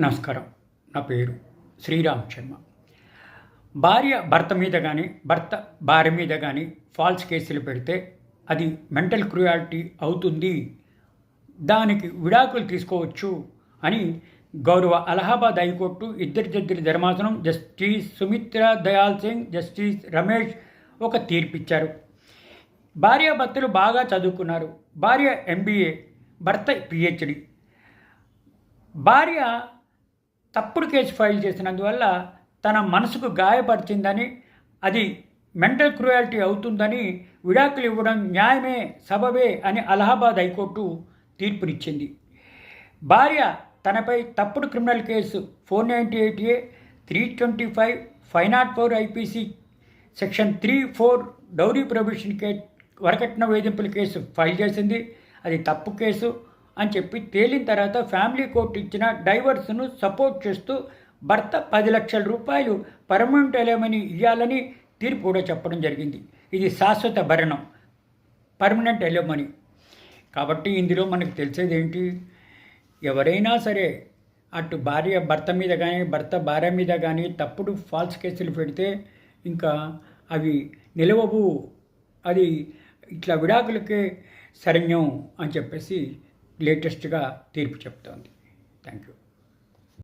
నమస్కారం. నా పేరు శ్రీరామ్ శర్మ భార్య భర్త మీద కానీ భర్త భార్య మీద కానీ ఫాల్స్ కేసులు పెడితే అది మెంటల్ క్రుయాలిటీ అవుతుంది. దానికి విడాకులు తీసుకోవచ్చు అని గౌరవ అలహాబాద్ హైకోర్టు ఇద్దరి జడ్జిల ధర్మాసనం జస్టిస్ సుమిత్ర దయాల్ సింగ్ జస్టిస్ రమేష్ ఒక తీర్పిచ్చారు. భార్యాభర్తలు బాగా చదువుకున్నారు. భార్య ఎంబీఏ భర్త పిహెచ్డి. భార్య తప్పుడు కేసు ఫైల్ చేసినందువల్ల తన మనసుకు గాయపరిచిందని అది మెంటల్ క్రుయాలిటీ అవుతుందని విడాకులు ఇవ్వడం న్యాయమే సబబే అని అలహాబాద్ హైకోర్టు తీర్పునిచ్చింది. భార్య తనపై తప్పుడు criminal case four ninety eight A three twenty five five nought four IPC section three four dowry prohibition కే వరకట్న వేధింపుల కేసు ఫైల్ చేసింది. అది తప్పు కేసు. అని చెప్పి తేలిన తర్వాత ఫ్యామిలీ కోర్టు ఇచ్చిన డైవర్స్ను సపోర్ట్ చేస్తూ భర్త పది లక్షల రూపాయలు పర్మనెంట్ ఎలమని ఇవ్వాలని తీర్పు కూడా చెప్పడం జరిగింది. ఇది శాశ్వత భరణం. పర్మనెంట్ ఎలమని కాబట్టి ఇందులో మనకు తెలిసేది ఏంటి? ఎవరైనా సరే అటు భార్య భర్త మీద కానీ భర్త భార్య మీద కానీ తప్పుడు ఫాల్స్ కేసులు పెడితే ఇంకా అవి నిలవవు. అది ఇట్లా విడాకులకే శరణ్యం అని చెప్పేసి లేటెస్ట్గా తీర్పు చెప్తోంది. Thank you